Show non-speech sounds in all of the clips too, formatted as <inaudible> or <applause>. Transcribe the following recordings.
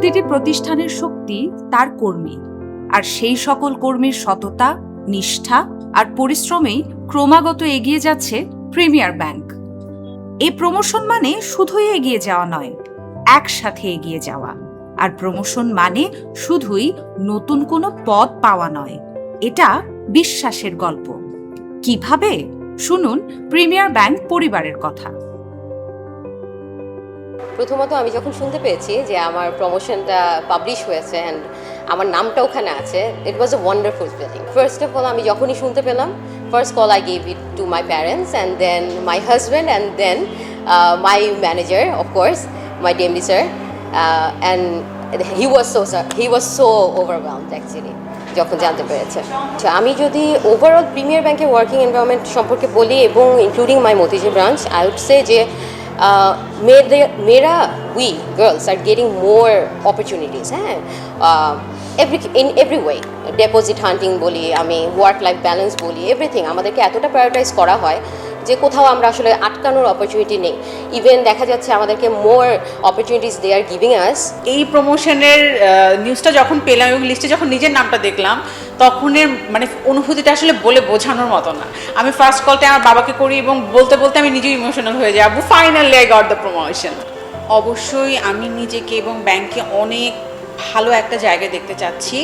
প্রতিটি প্রতিষ্ঠানের শক্তি তার কর্মী। আর সেই সকল কর্মীর সততা, নিষ্ঠা আর পরিশ্রমেই ক্রমাগত এগিয়ে যাচ্ছে প্রিমিয়ার ব্যাংক। এই প্রমোশন মানে শুধুই এগিয়ে যাওয়া নয়, একসাথে এগিয়ে যাওয়া। আর প্রমোশন মানে শুধুই নতুন কোনো পদ পাওয়া নয়, এটা বিশ্বাসের গল্প। কীভাবে? শুনুন প্রিমিয়ার ব্যাংক পরিবারের কথা। প্রথমত আমি যখন শুনতে পেয়েছি যে আমার প্রমোশনটা পাবলিশ হয়েছে অ্যান্ড আমার নামটা ওখানে আছে it was a wonderful feeling first of all আমি যখনই শুনতে পেলাম first call I gave it to my parents and then my husband and then my manager of course my DMD sir and he was so he was so overwhelmed actually যখন জানতে পেরেছে। আমি যদি overall premier ব্যাংকের working environment সম্পর্কে বলি এবং including my Motijheel branch I would say যে মেয়েরা we girls are getting more opportunities হ্যাঁ every in every way deposit hunting বলি, আমি ওয়ার্ক লাইফ ব্যালেন্স বলি এভরিথিং আমাদেরকে এতটা প্রায়োরিটাইজ করা হয় যে কোথাও আমরা আসলে আটকানোর অপরচুনিটি নেই। ইভেন দেখা যাচ্ছে আমাদেরকে মোর অপরচুনিটিস দে আর গিভিং আস এই প্রমোশনের নিউজটা যখন পেলাম এবং লিস্টে যখন নিজের নামটা দেখলাম তখনের মানে অনুভূতিটা আসলে বলে বোঝানোর মতো না। আমি ফার্স্ট কলটা আমার বাবাকে করি এবং বলতে বলতে আমি নিজেই ইমোশনাল হয়ে যাই Abu finally I got the promotion অবশ্যই আমি নিজেকে এবং ব্যাংকে অনেক ভালো একটা জায়গায় দেখতে চাচ্ছি।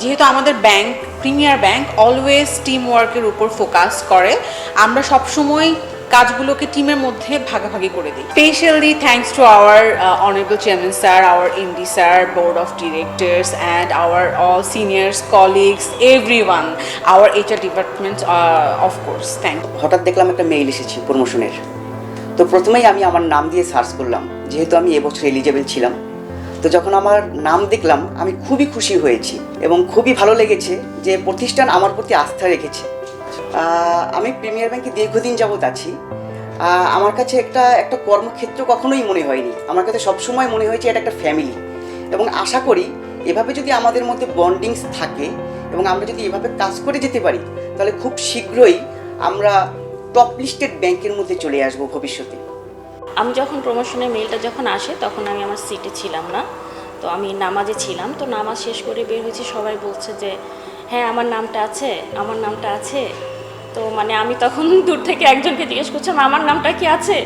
যেহেতু আমাদের bank premier bank always team ওয়ার্কের উপর ফোকাস করে। আমরা সবসময় কাজগুলোকে টিমের মধ্যে ভাগাভাগি করে দিই। Specially thanks to our honourable chairman sir our MD sir board of directors and our all seniors colleagues every one our HR department of course thank হঠাৎ দেখলাম একটা মেইল এসেছে প্রমোশনের তো প্রথমেই আমি আমার নাম দিয়ে সার্চ করলাম। যেহেতু আমি এবছর এলিজেবল ছিলাম। তো যখন আমার নাম দেখলাম, আমি খুবই খুশি হয়েছি এবং খুবই ভালো লেগেছে যে প্রতিষ্ঠান আমার প্রতি আস্থা রেখেছে। আমি প্রিমিয়ার ব্যাংকে দীর্ঘদিন যাবৎ আছি। আমার কাছে একটা একটা কর্মক্ষেত্র কখনোই মনে হয়নি। আমার কাছে সবসময় মনে হয়েছে এটা একটা ফ্যামিলি এবং আশা করি, এভাবে যদি আমাদের মধ্যে বন্ডিংস থাকে এবং আমরা যদি এভাবে কাজ করে যেতে পারি, তাহলে খুব শীঘ্রই আমরা টপ লিস্টেড ব্যাংকের মধ্যে চলে আসব ভবিষ্যতে। আমি যখন প্রমোশনের মেলটা যখন আসে, তখন আমি আমার সিটে ছিলাম না। তো আমি নামাজে ছিলাম। তো নামাজ শেষ করে বের হয়েছি, সবাই বলছে যে হ্যাঁ আমার নামটা আছে, আমার নামটা আছে। তো মানে আমি তখন <laughs> দূর থেকে একজনকে জিজ্ঞেস করছিলাম, আমার নামটা কি আছে?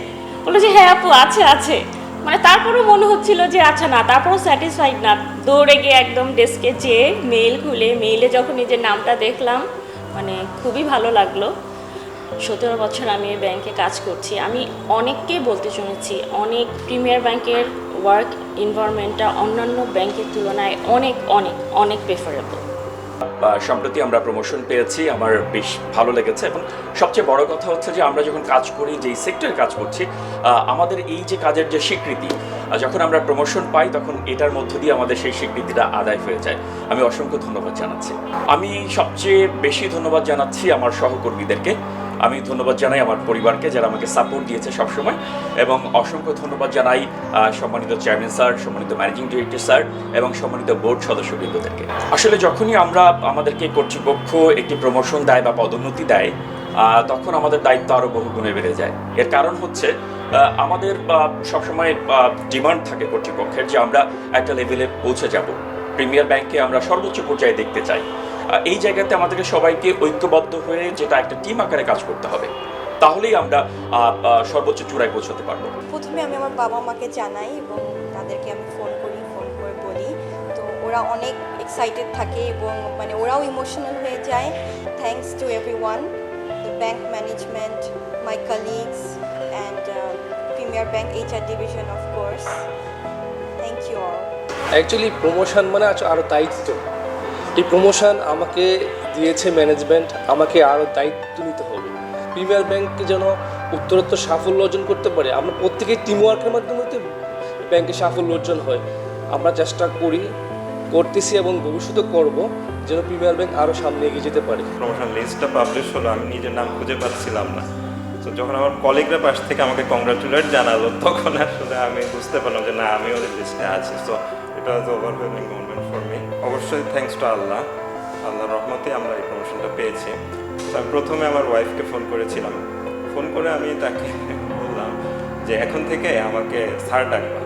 বলল যে হ্যাঁ আপু, আছে আছে। মানে তারপরেও মনে হচ্ছিল যে আচ্ছা না, তারপরেও স্যাটিসফাইড না। দৌড়ে গিয়ে একদম ডেস্কে যেয়ে মেল খুলে মেইলে যখন নিজের নামটা দেখলাম মানে খুবই ভালো লাগল। সতেরো বছর আমি এই ব্যাংকে কাজ করছি। আমি অনেককে বলতে শুনেছি, অনেক প্রিমিয়ার ব্যাংকের ওয়ার্ক এনভায়রনমেন্টটা অন্যান্য ব্যাংকের তুলনায় অনেক অনেক অনেক প্রেফারেবল সম্প্রতি আমরা প্রমোশন পেয়েছি, আমার বেশ ভালো লেগেছে এবং সবচেয়ে বড় কথা হচ্ছে যে আমরা যখন কাজ করি, যেই সেক্টরে কাজ করছি আমাদের এই যে কাজের যে স্বীকৃতি যখন আমরা প্রমোশন পাই, তখন এটার মধ্য দিয়ে আমাদের সেই স্বীকৃতিটা আদায় হয়ে যায়। আমি অসংখ্য ধন্যবাদ জানাচ্ছি। আমি সবচেয়ে বেশি ধন্যবাদ জানাচ্ছি আমার সহকর্মীদেরকে। আমি ধন্যবাদ জানাই আমার পরিবারকে যারা আমাকে সাপোর্ট দিয়েছে সবসময় এবং অসংখ্য ধন্যবাদ জানাই সম্মানিত চেয়ারম্যান স্যার সম্মানিত ম্যানেজিং ডিরেক্টর স্যার এবং সম্মানিত বোর্ড সদস্যবৃন্দদেরকে। আসলে যখনই আমরা আমাদেরকে কর্তৃপক্ষ একটি প্রমোশন দেয় বা পদোন্নতি দেয় তখন আমাদের দায়িত্ব আরও বহুগুণে বেড়ে যায়। এর কারণ হচ্ছে আমাদের সবসময় ডিমান্ড থাকে কর্তৃপক্ষের যে আমরা একটা লেভেলে পৌঁছে যাব। প্রিমিয়ার ব্যাংকে আমরা সর্বোচ্চ পর্যায়ে দেখতে চাই। এই জায়গাতে আমাদেরকে সবাইকে ঐক্যবদ্ধ হয়ে যেটা একটা টিম আকারে কাজ করতে হবে তাহলেই আমরা সর্বোচ্চ চূড়ায় পৌঁছতে পারব। প্রথমে আমি আমার বাবা মাকে জানাই এবং তাদেরকে আমি ফোন করি ফোন করে বলি। তো ওরা অনেক এক্সাইটেড থাকে এবং মানে ওরাও ইমোশনাল হয়ে যায়। Thanks to every one the bank management my colleagues and premier bank HR division of course thank you all actually promotion মানে আছে আরও দায়িত্ব। এই প্রমোশন আমাকে দিয়েছে ম্যানেজমেন্ট আমাকে আরও দায়িত্ব নিতে হবে। প্রিমিয়ার ব্যাংককে যেন উত্তরোত্তর সাফল্য অর্জন করতে পারে, আমরা প্রত্যেকেই টিম ওয়ার্কের মাধ্যমে তো ব্যাংকে সাফল্য অর্জন হয়। আমরা চেষ্টা করি, করতেছি এবং ভবিষ্যতে করব, যেন প্রিমিয়ার ব্যাংক আরও সামনে এগিয়ে যেতে পারে। প্রমোশন লিস্টটা পাবলিশ হলো, আমি নিজের নাম খুঁজে পাচ্ছিলাম না। তো যখন আমার কলিগরা পাশ থেকে আমাকে কংগ্রাচুলেট জানালো, তখন আসলে আমি বুঝতে পারলাম যে না, আমি ওদের লিস্টে আছি। তো এটা হয়তো ওভারওয়েলিং মুভমেন্ট ফর মি অবশ্যই থ্যাঙ্কস টু আল্লাহ। আল্লাহর রহমতে আমরা এই প্রমোশনটা পেয়েছি। আমি প্রথমে আমার ওয়াইফকে ফোন করেছিলাম। ফোন করে আমি তাকে বললাম যে এখন থেকে আমাকে স্যার ডাকবা।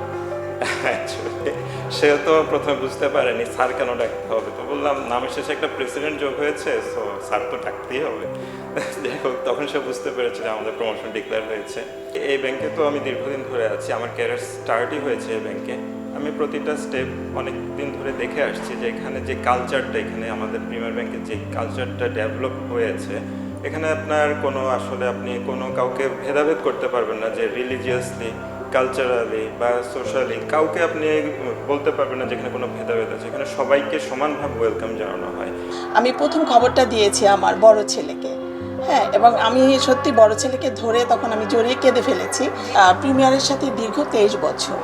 <laughs> Actually, সেও তো প্রথমে বুঝতে পারেনি, স্যার কেন ডাকতে হবে? তো বললাম নামের শেষে একটা প্রেসিডেন্ট যোগ হয়েছে সো স্যার তো ডাকতেই হবে। <laughs> হোক, তখন সে বুঝতে পেরেছে যে আমাদের প্রমোশন ডিক্লেয়ার হয়েছে। এই ব্যাংকে তো আমি দীর্ঘদিন ধরে আছি, আমার ক্যারিয়ার স্টার্টই হয়েছে এই ব্যাংকে আমি প্রতিটা স্টেপ অনেক দিন ধরে দেখে আসছি যে এখানে যে কালচারটা এখানে আমাদের প্রিমিয়ার ব্যাংকের যে কালচারটা ডেভেলপ হয়েছে, এখানে আপনার কোনো আসলে আপনি কোনো কাউকে ভেদাভেদ করতে পারবেন না যে রিলিজিয়াসলি কালচারালি বা সোশ্যালি কাউকে আপনি বলতে পারবেন না যেখানে কোনো ভেদাভেদ আছে। এখানে সবাইকে সমানভাবে ওয়েলকাম জানানো হয়। আমি প্রথম খবরটা দিয়েছি আমার বড় ছেলেকে। হ্যাঁ এবং আমি সত্যি বড় ছেলেকে ধরে তখন আমি জড়িয়ে কেঁদে ফেলেছি। প্রিমিয়ারের সাথে দীর্ঘ তেইশ বছর।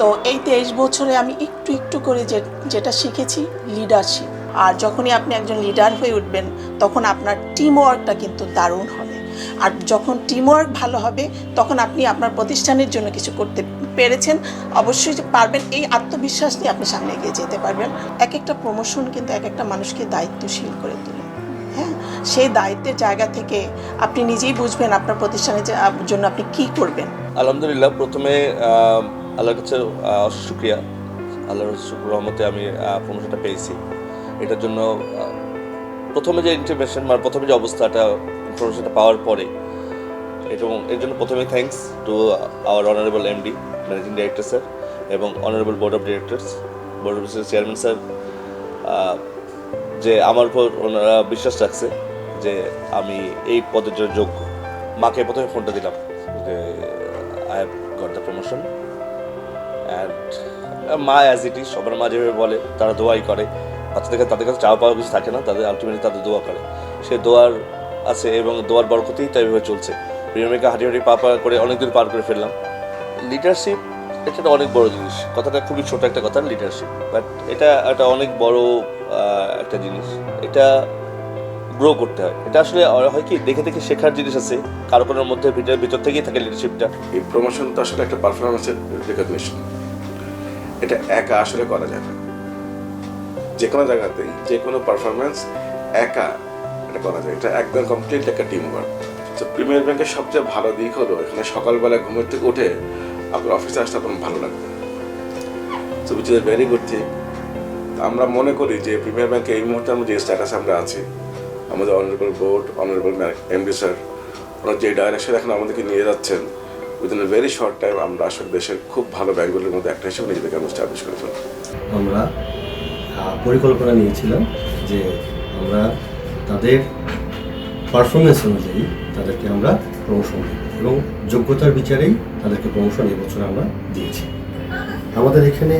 তো এই তেইশ বছরে আমি একটু একটু করে যে, যেটা শিখেছি লিডারশিপ আর যখনই আপনি একজন লিডার হয়ে উঠবেন, তখন আপনার টিম ওয়ার্কটা কিন্তু দারুণ হবে আর যখন টিম ওয়ার্ক ভালো হবে, তখন আপনি আপনার প্রতিষ্ঠানের জন্য কিছু করতে পেরেছেন, অবশ্যই পারবেন। এই আত্মবিশ্বাস নিয়ে আপনি সামনে এগিয়ে যেতে পারবেন। এক একটা প্রমোশন কিন্তু এক একটা মানুষকে দায়িত্বশীল করে তোলে। হ্যাঁ? সেই দায়িত্বের জায়গা থেকে আপনি নিজেই বুঝবেন আপনার প্রতিষ্ঠানের জন্য আপনি কি করবেন। আলহামদুলিল্লাহ, প্রথমে আল্লাহর কাছে শুক্রিয়া। আল্লাহর রহমতে আমি প্রমোশনটা পেয়েছি। এটার জন্য প্রথমে যে ইনফরমেশন মানে প্রথমে যে অবস্থাটা ইনফরমেশনটা পাওয়ার পরে, এবং এর জন্য প্রথমে thanks to our honourable MD managing director sir এবং honourable board of directors board of chairman sir যে আমার উপর ওনারা বিশ্বাস রাখছে যে আমি এই পদের জন্য যোগ্য। মাকে প্রথমে ফোনটা দিলাম যে I have got the promotion and মা অ্যাজ ইট ইজ সবার মা যেভাবে বলে, তারা দোয়াই করে। বাচ্চাদের কাছে, তাদের কাছে চাওয়া পাওয়া কিছু থাকে না, তাদের আলটিমেটলি তাদের দোয়া করে। সে দোয়ার আছে এবং দোয়ার বরকতেই তাই এভাবে চলছে। প্রিয়মিকা হাঁটি হাঁটি পা পা করে অনেক দূর পার করে ফেললাম। লিডারশিপ এটা একটা অনেক বড় জিনিস। কথাটা খুবই ছোট একটা কথা লিডারশিপ বাট এটা একটা অনেক বড় একটা জিনিস। এটা গ্রো করতে হয়। এটা আসলে হয় কি, দেখে দেখে শেখার জিনিস আছে। কারও কারোর মধ্যে ভিতর ভিতর থেকেই থাকে লিডারশিপটা এই প্রমোশন তো আসলে একটা পারফরমেন্সের রেকগনিশন এটা একা আসলে করা যায় না। যে কোনো জায়গাতেই যে কোনো পারফরমেন্স একা এটা করা যায়। এটা একদম কমপ্লিট একটা টিম ওয়ার্ক তো প্রিমিয়ার ব্যাংকের সবচেয়ে ভালো দিক হলো, এখানে সকালবেলা ঘুমের থেকে উঠে আপনার অফিসে আসতে আপনার ভালো লাগবে। তো which is very good thing আমরা মনে করি যে প্রিমিয়ার ব্যাংকে এই মুহূর্তে আমরা যে স্ট্যাটাসে আমরা আছি, আমাদের honourable board honourable MD sir ওনারা যে ডাইরেকশন এখন আমাদেরকে নিয়ে যাচ্ছেন within a very short time আমরা আসলে দেশের খুব ভালো ব্যাঙ্কগুলির মধ্যে একটা হিসেবে নিজেদেরকে আমরা স্টাবলিশ করে ফেলব। আমরা পরিকল্পনা নিয়েছিলাম যে আমরা তাদের পারফরমেন্স অনুযায়ী তাদেরকে আমরা প্রমোশন দেব এবং যোগ্যতার বিচারেই তাদেরকে প্রমোশন এবছর আমরা দিয়েছি। আমাদের এখানে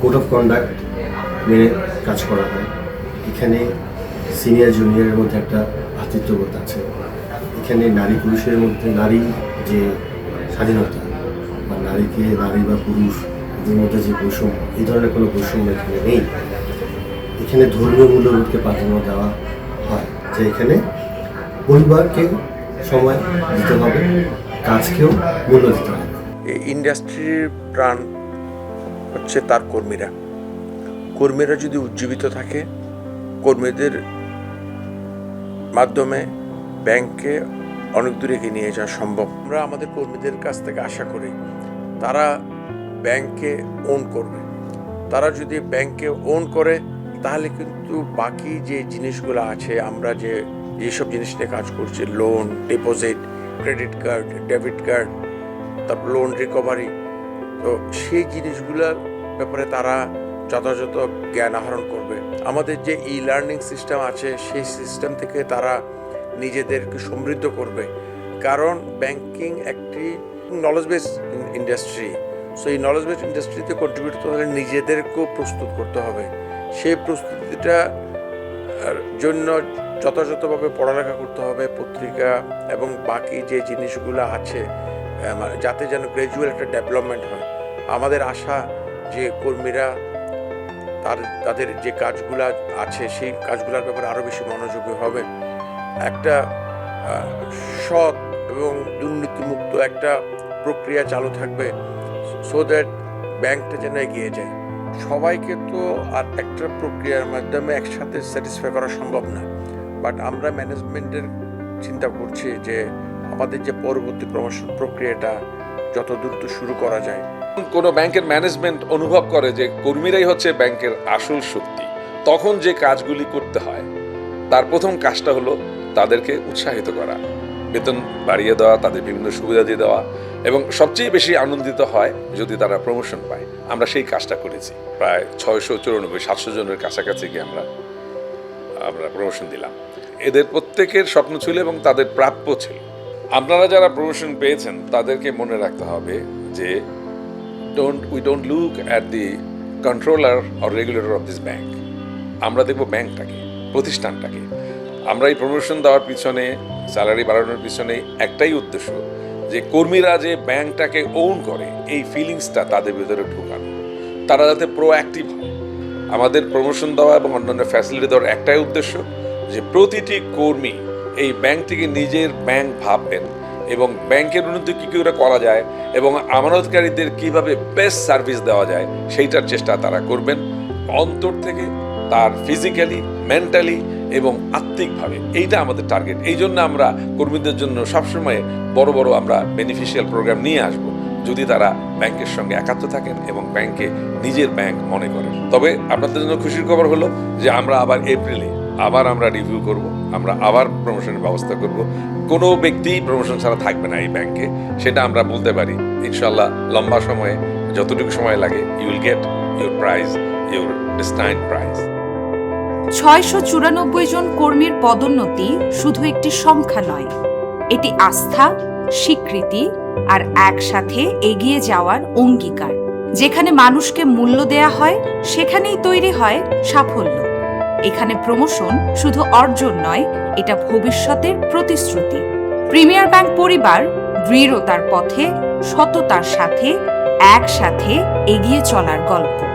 কোড অফ কন্ডাক্ট মেনে কাজ করা হয়। এখানে সিনিয়র জুনিয়রের মধ্যে একটা ভ্রাতৃত্ববোধ আছে। এখানে নারী পুরুষের মধ্যে, নারী যে স্বাধীনতা বা নারীকে নারী বা পুরুষ এদের মধ্যে যে বৈষম্য, এই ধরনের কোনো বৈষম্য এখানে নেই। এখানে ধর্মীয় মূল্যবোধকে প্রাধান্য দেওয়া হয় যে এখানে পরিবারকে সময় দিতে হবে, কাজকেও মূল্য দিতে হবে। এই ইন্ডাস্ট্রির প্রাণ হচ্ছে তার কর্মীরা। কর্মীরা যদি উজ্জীবিত থাকে, কর্মীদের মাধ্যমে ব্যাংকে অনেক দূরে এগিয়ে নিয়ে যাওয়া সম্ভব। আমরা আমাদের কর্মীদের কাছ থেকে আশা করি, তারা ব্যাংকে ওন করবে। তারা যদি ব্যাংকে ওন করে তাহলে কিন্তু বাকি যে জিনিসগুলো আছে, আমরা যে যেসব জিনিস নিয়ে কাজ করছি loan deposit credit card debit card তারপর লোন রিকভারি তো সেই জিনিসগুলোর ব্যাপারে তারা যথাযথ জ্ঞান আহরণ করবে। আমাদের যে ই লার্নিং সিস্টেম আছে, সেই সিস্টেম থেকে তারা নিজেদেরকে সমৃদ্ধ করবে। কারণ ব্যাংকিং একটি নলেজ বেস ইন্ডাস্ট্রি সো এই নলেজ বেস ইন্ডাস্ট্রিতে কন্ট্রিবিউট করতে হলে নিজেদেরকেও প্রস্তুত করতে হবে। সেই প্রস্তুতিটা জন্য যথাযথভাবে পড়ালেখা করতে হবে, পত্রিকা এবং বাকি যে জিনিসগুলো আছে মানে যাতে যেন গ্র্যাজুয়াল একটা ডেভেলপমেন্ট হয়। আমাদের আশা যে কর্মীরা তার, তাদের যে কাজগুলো আছে, সেই কাজগুলোর ব্যাপারে আরও বেশি মনোযোগী হবে। একটা সৎ এবং দুর্নীতিমুক্ত একটা প্রক্রিয়া চালু থাকবে সো দ্যাট ব্যাংকটা যেন এগিয়ে যায়। সবাইকে তো আর একটা প্রক্রিয়ার মাধ্যমে একসাথে স্যাটিসফাই করা সম্ভব না। বাট আমরা ম্যানেজমেন্টের চিন্তা করছি যে আমাদের যে পরবর্তী প্রমোশন প্রক্রিয়াটা যত দ্রুত শুরু করা যায়। কোনো ব্যাংকের ম্যানেজমেন্ট অনুভব করে যে কর্মীরাই হচ্ছে ব্যাংকের আসল শক্তি, তখন যে কাজগুলি করতে হয়, তার প্রথম কাজটা হলো তাদেরকে উৎসাহিত করা। বেতন বাড়িয়ে দেওয়া, তাদের বিভিন্ন সুবিধা দিয়ে দেওয়া এবং সবচেয়ে বেশি আনন্দিত হয় যদি তারা প্রমোশন পায়। আমরা সেই কাজটা করেছি। প্রায় ছয়শো চুরানব্বই, সাতশো জনের কাছাকাছি গিয়ে আমরা আমরা প্রমোশন দিলাম। এদের প্রত্যেকের স্বপ্ন ছিল এবং তাদের প্রাপ্য ছিল। আপনারা যারা প্রমোশন পেয়েছেন, তাদেরকে মনে রাখতে হবে যে don't we don't look at the controller or regulator of this bank আমরা দেখব ব্যাংকটাকে, প্রতিষ্ঠানটাকে। আমরা এই প্রমোশন দেওয়ার পিছনে স্যালারি বাড়ানোর পিছনে একটাই উদ্দেশ্য যে কর্মীরা যে ব্যাংকটাকে ওন করে, এই ফিলিংসটা তাদের ভিতরে ঢোকানো। তারা যাতে প্রোঅ্যাক্টিভ হয়। আমাদের প্রমোশন দেওয়া এবং অন্যান্য ফ্যাসিলিটি দেওয়ার একটাই উদ্দেশ্য যে প্রতিটি কর্মী এই ব্যাংকটিকে নিজের ব্যাংক ভাববেন এবং ব্যাংকের উন্নতি কী করে করা যায় এবং আমানতকারীদের কীভাবে বেস্ট সার্ভিস দেওয়া যায়, সেইটার চেষ্টা তারা করবেন। অন্তর থেকে তার ফিজিক্যালি মেন্টালি এবং আত্মিকভাবে, এইটা আমাদের টার্গেট এই জন্য আমরা কর্মীদের জন্য সবসময় বড় বড় আমরা বেনিফিশিয়াল প্রোগ্রাম নিয়ে আসব, যদি তারা ব্যাংকের সঙ্গে একাত্ম থাকেন এবং ব্যাংকে নিজের ব্যাংক মনে করেন। তবে আপনাদের জন্য খুশির খবর হলো যে আমরা আবার এপ্রিলে আবার আমরা রিভিউ করব, আমরা আবার প্রমোশনের ব্যবস্থা করব। কোনো ব্যক্তি প্রমোশন ছাড়া থাকবে না এই ব্যাংকে, সেটা আমরা বলতে পারি। ইনশাল্লাহ লম্বা সময়ে, যতটুকু সময় লাগে you'll get your prize your destined prize ছয়শো চুরানব্বই জন কর্মীর পদোন্নতি শুধু একটি সংখ্যা নয়, এটি আস্থা, স্বীকৃতি আর একসাথে এগিয়ে যাওয়ার অঙ্গীকার। যেখানে মানুষকে মূল্য দেয়া হয়, সেখানেই তৈরি হয় সাফল্য। এখানে প্রমোশন শুধু অর্জন নয়, এটা ভবিষ্যতের প্রতিশ্রুতি। প্রিমিয়ার ব্যাংক পরিবার দৃঢ়তার পথে, সততার সাথে, একসাথে এগিয়ে চলার গল্প।